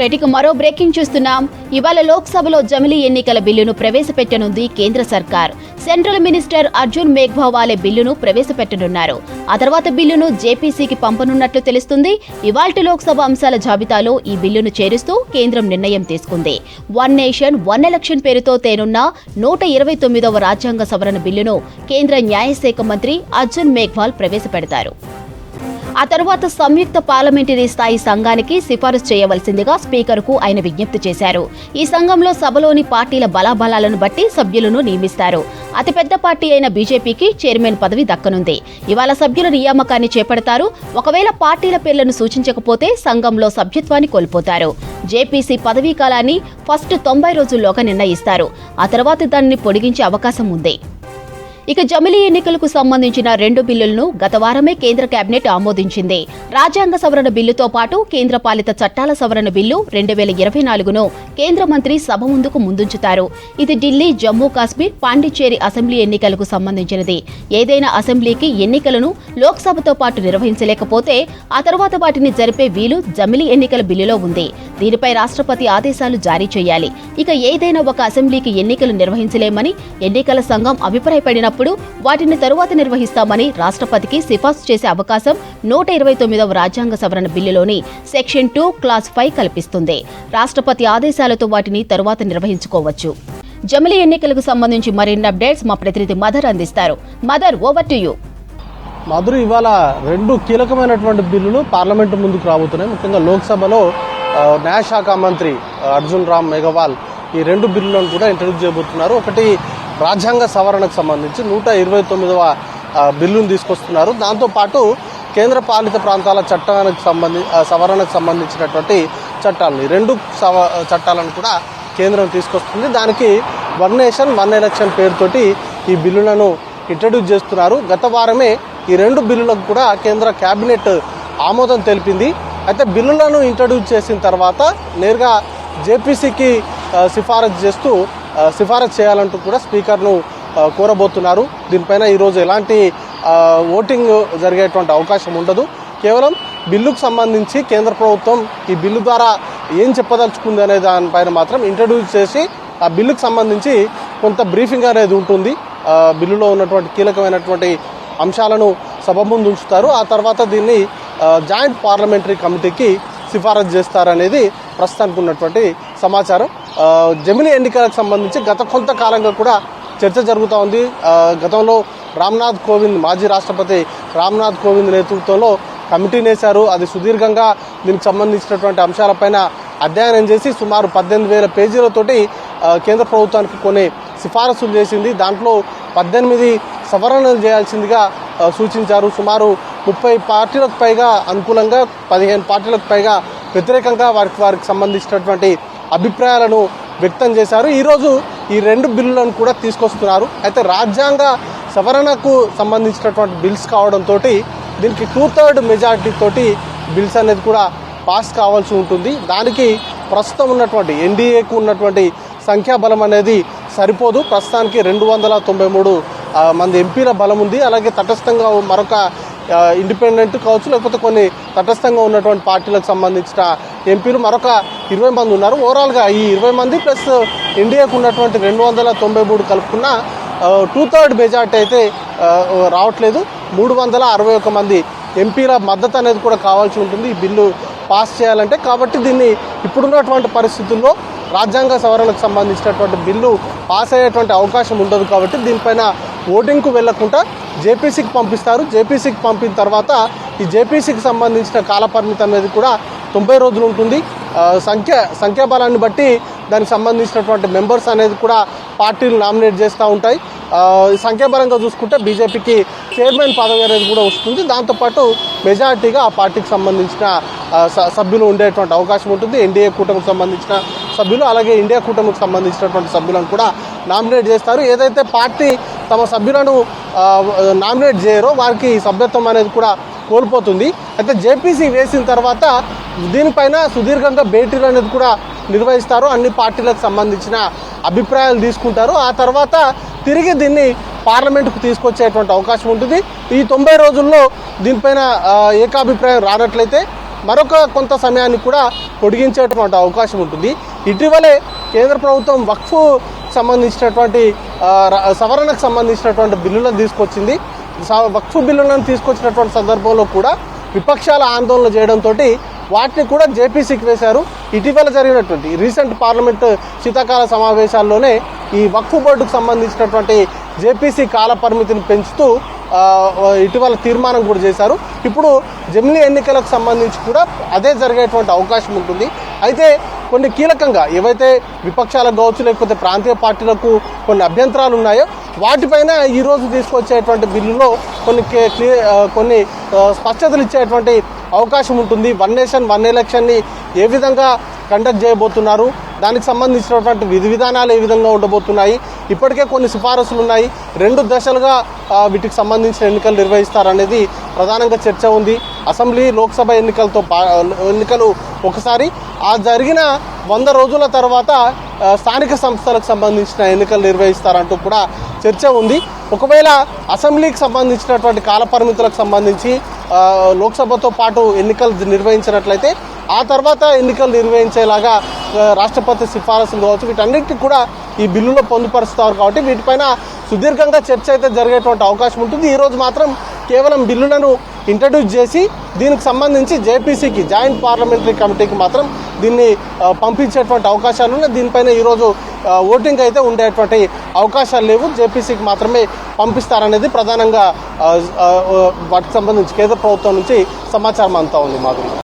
రెడ్డికి మరో బ్రేకింగ్ చూస్తున్నాం. ఇవాళ లోక్సభలో జమిలీ ఎన్నికల బిల్లును ప్రవేశపెట్టనుంది కేంద్ర సర్కార్. సెంట్రల్ మినిస్టర్ అర్జున్ మేఘ్వావాలే బిల్లును ప్రవేశపెట్టనున్నారు. ఆ తర్వాత బిల్లును జేపీసీకి పంపనున్నట్లు తెలుస్తుంది. ఇవాల్టి లోక్సభ అంశాల జాబితాలో ఈ బిల్లును చేరుస్తూ కేంద్రం నిర్ణయం తీసుకుంది. వన్ నేషన్ వన్ ఎలక్షన్ పేరుతో తేనున్న నూట ఇరవై తొమ్మిదవ రాజ్యాంగ సవరణ బిల్లును కేంద్ర న్యాయశాఖ మంత్రి అర్జున్ మేఘ్వాల్ ప్రవేశపెడతారు. ఆ తరువాత సంయుక్త పార్లమెంటరీ స్థాయి సంఘానికి సిఫారసు చేయవలసిందిగా స్పీకర్కు ఆయన విజ్ఞప్తి చేశారు. ఈ సంఘంలో సభలోని పార్టీల బలాబలాలను బట్టి సభ్యులను నియమిస్తారు. అతిపెద్ద పార్టీ అయిన బీజేపీకి చైర్మన్ పదవి దక్కనుంది. ఇవాళ సభ్యుల నియామకాన్ని చేపడతారు. ఒకవేళ పార్టీల పేర్లను సూచించకపోతే సంఘంలో సభ్యత్వాన్ని కోల్పోతారు. జేపీసీ పదవీ కాలాన్ని ఫస్ట్ తొంభై రోజుల్లోగా నిర్ణయిస్తారు. ఆ తర్వాత దానిని పొడిగించే అవకాశం ఉంది. ఇక జమిలీ ఎన్నికలకు సంబంధించిన రెండు బిల్లులను గత వారమే కేంద్ర కేబినెట్ ఆమోదించింది. రాజ్యాంగ సవరణ బిల్లుతో పాటు కేంద్ర పాలిత చట్టాల సవరణ బిల్లు రెండు వేల ఇరవై నాలుగును కేంద్ర మంత్రి సభ ముందుకు ముందుంచుతారు. ఇది ఢిల్లీ జమ్మూ కాశ్మీర్ పాండిచ్చేరి అసెంబ్లీ ఎన్నికలకు సంబంధించినది. ఏదైనా అసెంబ్లీకి ఎన్నికలను లోక్సభతో పాటు నిర్వహించలేకపోతే ఆ తర్వాత వాటిని జరిపే వీలు జమిలీ ఎన్నికల బిల్లులో ఉంది. దీనిపై రాష్ట్రపతి ఆదేశాలు జారీ చేయాలి. ఇక ఏదైనా ఒక అసెంబ్లీకి ఎన్నికలు నిర్వహించలేమని ఎన్నికల సంఘం అభిప్రాయపడిన అభిప్రాయపడినప్పుడు వాటిని తరువాత నిర్వహిస్తామని రాష్ట్రపతికి సిఫార్సు చేసే అవకాశం నూట ఇరవై తొమ్మిదవ రాజ్యాంగ సవరణ బిల్లులోని సెక్షన్ టూ క్లాస్ ఫైవ్ కల్పిస్తుంది. రాష్ట్రపతి ఆదేశాలతో వాటిని తరువాత నిర్వహించుకోవచ్చు. జమిలీ ఎన్నికలకు సంబంధించి మరిన్ని అప్డేట్స్ మా ప్రతినిధి మదర్ అందిస్తారు. Madhur over to you. Madhur ఇవాళ రెండు కీలకమైనటువంటి బిల్లులు పార్లమెంటు ముందుకు రాబోతున్నాయి. ముఖ్యంగా లోక్సభలో న్యాయశాఖ మంత్రి అర్జున్ రామ్ మేఘవాల్ ఈ రెండు బిల్లులను కూడా ఇంట్రడ్యూస్ చేయబోతున్నారు. ఒకటి రాజ్యాంగ సవరణకు సంబంధించి నూట ఇరవై తొమ్మిదవ బిల్లును తీసుకొస్తున్నారు. దాంతోపాటు కేంద్ర పాలిత ప్రాంతాల చట్టానికి సంబంధి సవరణకు సంబంధించినటువంటి చట్టాలని రెండు సవ చట్టాలను కూడా కేంద్రం తీసుకొస్తుంది. దానికి వన్ నేషన్ వన్ ఎలక్షన్ పేరుతోటి ఈ బిల్లులను ఇంట్రడ్యూస్ చేస్తున్నారు. గత వారమే ఈ రెండు బిల్లులకు కూడా కేంద్ర కేబినెట్ ఆమోదం తెలిపింది. అయితే బిల్లులను ఇంట్రడ్యూస్ చేసిన తర్వాత నేరుగా జేపీసీకి సిఫారసు చేస్తూ సిఫారసు చేయాలంటూ కూడా స్పీకర్ను కోరబోతున్నారు. దీనిపైన ఈరోజు ఎలాంటి ఓటింగ్ జరిగేటువంటి అవకాశం ఉండదు. కేవలం బిల్లుకు సంబంధించి కేంద్ర ప్రభుత్వం ఈ బిల్లు ద్వారా ఏం చెప్పదలుచుకుంది అనే దానిపైన మాత్రం ఇంట్రడ్యూస్ చేసి ఆ బిల్లుకు సంబంధించి కొంత బ్రీఫింగ్ అనేది ఉంటుంది. బిల్లులో ఉన్నటువంటి కీలకమైనటువంటి అంశాలను సభ ముందు ఉంచుతారు. ఆ తర్వాత దీన్ని జాయింట్ పార్లమెంటరీ కమిటీకి సిఫారసు చేస్తారనేది ప్రస్తుతానికి ఉన్నటువంటి సమాచారం జమిలి ఎన్నికలకు సంబంధించి గత కొంతకాలంగా కూడా చర్చ జరుగుతూ ఉంది. గతంలో రామ్నాథ్ కోవింద్ మాజీ రాష్ట్రపతి రామ్నాథ్ కోవింద్ నేతృత్వంలో కమిటీని వేశారు అది సుదీర్ఘంగా దీనికి సంబంధించినటువంటి అంశాలపైన అధ్యయనం చేసి సుమారు పద్దెనిమిది వేల పేజీలతోటి కేంద్ర ప్రభుత్వానికి కొన్ని సిఫారసులు చేసింది. దాంట్లో పద్దెనిమిది సవరణలు చేయాల్సిందిగా సూచించారు. సుమారు ముప్పై పార్టీలకు పైగా అనుకూలంగా పదిహేను పార్టీలకు పైగా వ్యతిరేకంగా వారికి వారికి సంబంధించినటువంటి అభిప్రాయాలను వ్యక్తం చేశారు. ఈరోజు ఈ రెండు బిల్లులను కూడా తీసుకొస్తున్నారు. అయితే రాజ్యాంగ సవరణకు సంబంధించినటువంటి బిల్స్ కావడంతో దీనికి టూ థర్డ్ మెజారిటీ తోటి బిల్స్ అనేది కూడా పాస్ కావాల్సి ఉంటుంది. దానికి ప్రస్తుతం ఉన్నటువంటి ఎన్డీఏకు ఉన్నటువంటి సంఖ్యాబలం అనేది సరిపోదు. ప్రస్తుతానికి రెండు వందల తొంభై మూడు మంది ఎంపీల బలం ఉంది. అలాగే తటస్థంగా మరొక ఇండిపెండెంట్ కావచ్చు లేకపోతే కొన్ని తటస్థంగా ఉన్నటువంటి పార్టీలకు సంబంధించిన ఎంపీలు మరొక ఇరవై మంది ఉన్నారు. ఓవరాల్గా ఈ ఇరవై మంది ప్లస్ ఇండియాకు ఉన్నటువంటి రెండు వందల తొంభై మూడు కలుపుకున్న టూ థర్డ్ మెజార్టీ అయితే రావట్లేదు. మూడు వందల అరవై ఒక మంది ఎంపీల మద్దతు అనేది కూడా కావాల్సి ఉంటుంది. ఈ బిల్లు పాస్ చేయాలంటే కాబట్టి దీన్ని ఇప్పుడున్నటువంటి పరిస్థితుల్లో రాజ్యాంగ సవరణకు సంబంధించినటువంటి బిల్లు పాస్ అయ్యేటువంటి అవకాశం ఉండదు కాబట్టి దీనిపైన ఓటింగ్కు వెళ్ళకుండా జేపీసీకి పంపిస్తారు. జేపీసీకి పంపిన తర్వాత ఈ జేపీసీకి సంబంధించిన కాలపరిమితి అనేది కూడా తొంభై రోజులు ఉంటుంది. సంఖ్య సంఖ్యాబలాన్ని బట్టి దానికి సంబంధించినటువంటి మెంబర్స్ అనేది కూడా పార్టీలు నామినేట్ చేస్తూ ఉంటాయి. సంఖ్యాపరంగా చూసుకుంటే బీజేపీకి చైర్మన్ పదవి అనేది కూడా వస్తుంది. దాంతోపాటు మెజారిటీగా ఆ పార్టీకి సంబంధించిన స- సభ్యులు ఉండేటువంటి అవకాశం ఉంటుంది. ఎన్డీఏ కూటమికి సంబంధించిన సభ్యులు అలాగే ఇండియా కూటమికి సంబంధించినటువంటి సభ్యులను కూడా నామినేట్ చేస్తారు. ఏదైతే పార్టీ తమ సభ్యులను నామినేట్ చేయరో వారికి సభ్యత్వం అనేది కూడా కోల్పోతుంది. అయితే జేపీసీ వేసిన తర్వాత దీనిపైన సుదీర్ఘంగా భేటీలు అనేది కూడా నిర్వహిస్తారు. అన్ని పార్టీలకు సంబంధించిన అభిప్రాయాలు తీసుకుంటారు. ఆ తర్వాత తిరిగి దీన్ని పార్లమెంటుకు తీసుకొచ్చేటువంటి అవకాశం ఉంటుంది. ఈ తొంభై రోజుల్లో దీనిపైన ఏకాభిప్రాయం రానట్లయితే మరొక కొంత సమయాన్ని కూడా పొడిగించేటువంటి అవకాశం ఉంటుంది. ఇటీవలే కేంద్ర ప్రభుత్వం వక్ఫ్ సంబంధించినటువంటి సవరణకు సంబంధించినటువంటి బిల్లులను తీసుకొచ్చింది. స- వక్ఫ్ బిల్లులను తీసుకొచ్చినటువంటి సందర్భంలో కూడా విపక్షాల ఆందోళన చేయడంతో వాటిని కూడా జేపీసీకి వేశారు ఇటీవల జరిగినటువంటి రీసెంట్ పార్లమెంట్ శీతాకాల సమావేశాల్లోనే ఈ వక్ఫ్ బోర్డుకు సంబంధించినటువంటి జేపీసీ కాల పరిమితిని పెంచుతూ ఇటీవల తీర్మానం కూడా చేశారు. ఇప్పుడు జమిలీ ఎన్నికలకు సంబంధించి కూడా అదే జరిగేటువంటి అవకాశం ఉంటుంది. అయితే కొన్ని కీలకంగా ఏవైతే విపక్షాలకు కావచ్చు లేకపోతే ప్రాంతీయ పార్టీలకు కొన్ని అభ్యంతరాలు ఉన్నాయో వాటిపైన ఈరోజు తీసుకొచ్చేటువంటి బిల్లులో కొన్ని కే- కొన్ని స్పష్టతలు ఇచ్చేటువంటి అవకాశం ఉంటుంది. వన్ నేషన్ వన్ ఎలక్షన్ని ఏ విధంగా కండక్ట్ చేయబోతున్నారు దానికి సంబంధించినటువంటి విధి విధానాలు ఏ విధంగా ఉండబోతున్నాయి ఇప్పటికే కొన్ని సిఫారసులు ఉన్నాయి. రెండు దశలుగా వీటికి సంబంధించిన ఎన్నికలు నిర్వహిస్తారనేది ప్రధానంగా చర్చ ఉంది. అసెంబ్లీ లోక్సభ ఎన్నికలతో పా- ఎన్నికలు ఒకసారి. ఆ జరిగిన వంద రోజుల తర్వాత స్థానిక సంస్థలకు సంబంధించిన ఎన్నికలు నిర్వహిస్తారంటూ కూడా చర్చ ఉంది. ఒకవేళ అసెంబ్లీకి సంబంధించినటువంటి కాలపరిమితులకు సంబంధించి లోక్సభతో పాటు ఎన్నికలు నిర్వహించినట్లయితే ఆ తర్వాత ఎన్నికలు నిర్వహించేలాగా రాష్ట్రపతి సిఫారసులు కావచ్చు వీటన్నిటిని కూడా ఈ బిల్లులో పొందుపరుస్తారు కాబట్టి వీటిపైన సుదీర్ఘంగా చర్చ అయితే జరిగేటువంటి అవకాశం ఉంటుంది. ఈరోజు మాత్రం కేవలం బిల్లులను ఇంట్రడ్యూస్ చేసి దీనికి సంబంధించి జేపీసీకి జాయింట్ పార్లమెంటరీ కమిటీకి మాత్రం దీన్ని పంపించేటువంటి అవకాశాలు ఉన్నాయి. దీనిపైన ఈరోజు ఓటింగ్ అయితే ఉండేటువంటి అవకాశాలు లేవు. జేపీసీకి మాత్రమే పంపిస్తారనేది ప్రధానంగా వాటికి సంబంధించి కేంద్ర ప్రభుత్వం నుంచి సమాచారం అంతా ఉంది మాధురి.